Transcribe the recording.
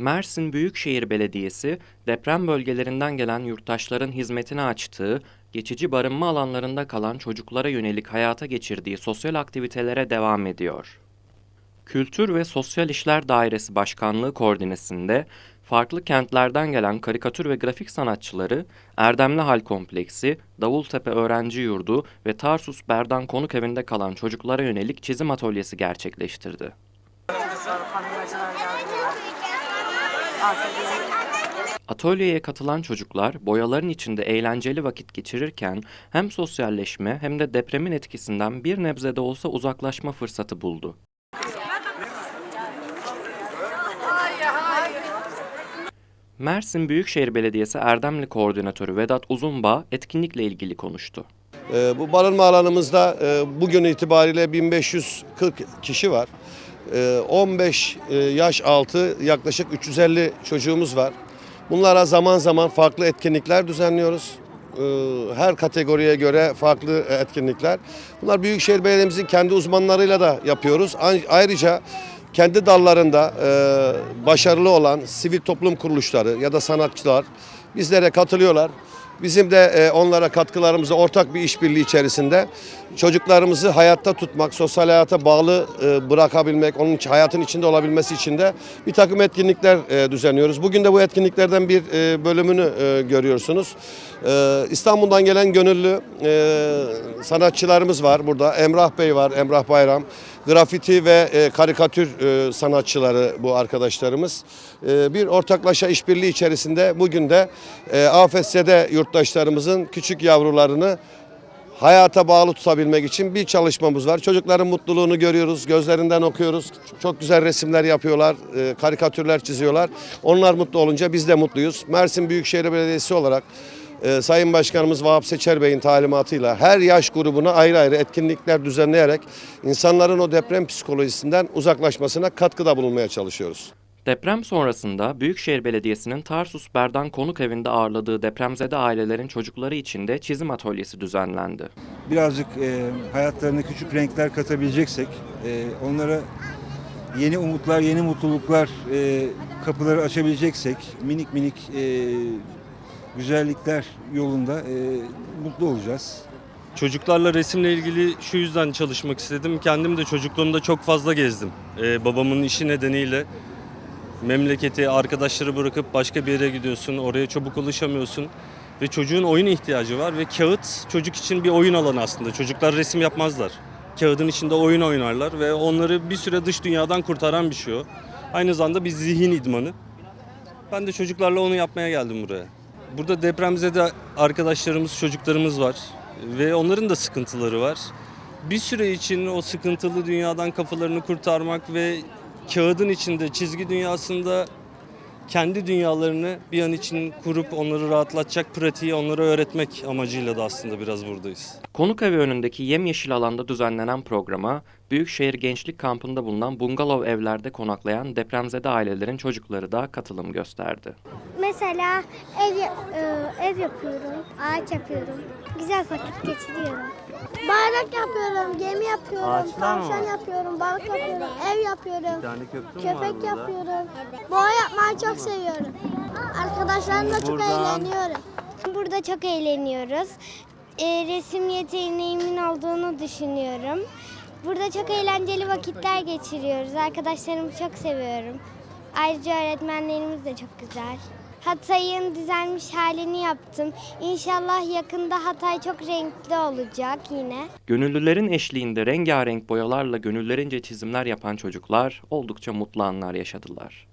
Mersin Büyükşehir Belediyesi, deprem bölgelerinden gelen yurttaşların hizmetine açtığı, geçici barınma alanlarında kalan çocuklara yönelik hayata geçirdiği sosyal aktivitelere devam ediyor. Kültür ve Sosyal İşler Dairesi Başkanlığı koordinesinde farklı kentlerden gelen karikatür ve grafik sanatçıları Erdemli Hal Kompleksi, Davultepe Öğrenci Yurdu ve Tarsus Berdan Konuk Evi'nde kalan çocuklara yönelik çizim atölyesi gerçekleştirdi. Atölyeye katılan çocuklar boyaların içinde eğlenceli vakit geçirirken hem sosyalleşme hem de depremin etkisinden bir nebze de olsa uzaklaşma fırsatı buldu. Mersin Büyükşehir Belediyesi Erdemli Koordinatörü Vedat Uzunbağ etkinlikle ilgili konuştu. Ee, Bu barınma alanımızda e, bugün itibariyle 1540 kişi var. Ee, 15 e, yaş altı yaklaşık 350 çocuğumuz var. Bunlara zaman zaman farklı etkinlikler düzenliyoruz. Ee, Her kategoriye göre farklı etkinlikler. Bunlar Büyükşehir Belediye'mizin kendi uzmanlarıyla da yapıyoruz. Ay- Ayrıca kendi dallarında e, başarılı olan sivil toplum kuruluşları ya da sanatçılar bizlere katılıyorlar. Bizim de e, onlara katkılarımızı ortak bir işbirliği içerisinde çocuklarımızı hayatta tutmak, sosyal hayata bağlı e, bırakabilmek, onun hayatın içinde olabilmesi için de bir takım etkinlikler e, düzenliyoruz. Bugün de bu etkinliklerden bir bölümünü görüyorsunuz. İstanbul'dan gelen gönüllü sanatçılarımız var burada. Emrah Bey var, Emrah Bayram. Grafiti ve karikatür sanatçıları bu arkadaşlarımız. Bir ortaklaşa işbirliği içerisinde bugün de e, AFS'de yurttaşlarımızın küçük yavrularını hayata bağlı tutabilmek için bir çalışmamız var. Çocukların mutluluğunu görüyoruz, gözlerinden okuyoruz. Çok güzel resimler yapıyorlar, e, karikatürler çiziyorlar. Onlar mutlu olunca biz de mutluyuz. Mersin Büyükşehir Belediyesi olarak e, Sayın Başkanımız Vahap Seçer Bey'in talimatıyla her yaş grubuna ayrı ayrı etkinlikler düzenleyerek insanların o deprem psikolojisinden uzaklaşmasına katkıda bulunmaya çalışıyoruz. Deprem sonrasında Büyükşehir Belediyesi'nin Tarsus Berdan Konuk Evi'nde ağırladığı depremzede ailelerin çocukları için de çizim atölyesi düzenlendi. birazcık e, hayatlarına küçük renkler katabileceksek, e, onlara yeni umutlar, yeni mutluluklar e, kapıları açabileceksek, minik minik e, güzellikler yolunda e, mutlu olacağız. Çocuklarla resimle ilgili şu yüzden çalışmak istedim. Kendim de çocukluğumda çok fazla gezdim. Ee, babamın işi nedeniyle memleketi, arkadaşları bırakıp başka bir yere gidiyorsun. Oraya çabuk ulaşamıyorsun. Ve çocuğun oyun ihtiyacı var ve kağıt çocuk için bir oyun alanı aslında. Çocuklar resim yapmazlar. Kağıdın içinde oyun oynarlar ve onları bir süre dış dünyadan kurtaran bir şey o. Aynı zamanda bir zihin idmanı. Ben de çocuklarla onu yapmaya geldim buraya. Burada depremzede arkadaşlarımız, çocuklarımız var ve onların da sıkıntıları var. Bir süre için o sıkıntılı dünyadan kafalarını kurtarmak ve kağıdın içinde, çizgi dünyasında kendi dünyalarını bir an için kurup onları rahatlatacak pratiği onlara öğretmek amacıyla da aslında biraz buradayız. Konuk evi önündeki yemyeşil alanda düzenlenen programa Büyükşehir Gençlik Kampı'nda bulunan bungalov evlerde konaklayan depremzede ailelerin çocukları da katılım gösterdi. Mesela ev, e, ev yapıyorum, ağaç yapıyorum. Güzel vakit geçiriyorum. Bayrak yapıyorum, gemi yapıyorum, tavşan yapıyorum, balık yapıyorum, ev yapıyorum. Köpek yapıyorum. Boğa yapmayı çok seviyorum. Arkadaşlarımla çok eğleniyorum. Burada çok eğleniyoruz. E, resim yeteneğimin olduğunu düşünüyorum. Burada çok eğlenceli vakitler geçiriyoruz. Arkadaşlarımı çok seviyorum. Ayrıca öğretmenlerimiz de çok güzel. Hatay'ın düzelmiş halini yaptım. İnşallah yakında Hatay çok renkli olacak yine. Gönüllülerin eşliğinde rengarenk boyalarla gönüllerince çizimler yapan çocuklar oldukça mutlu anlar yaşadılar.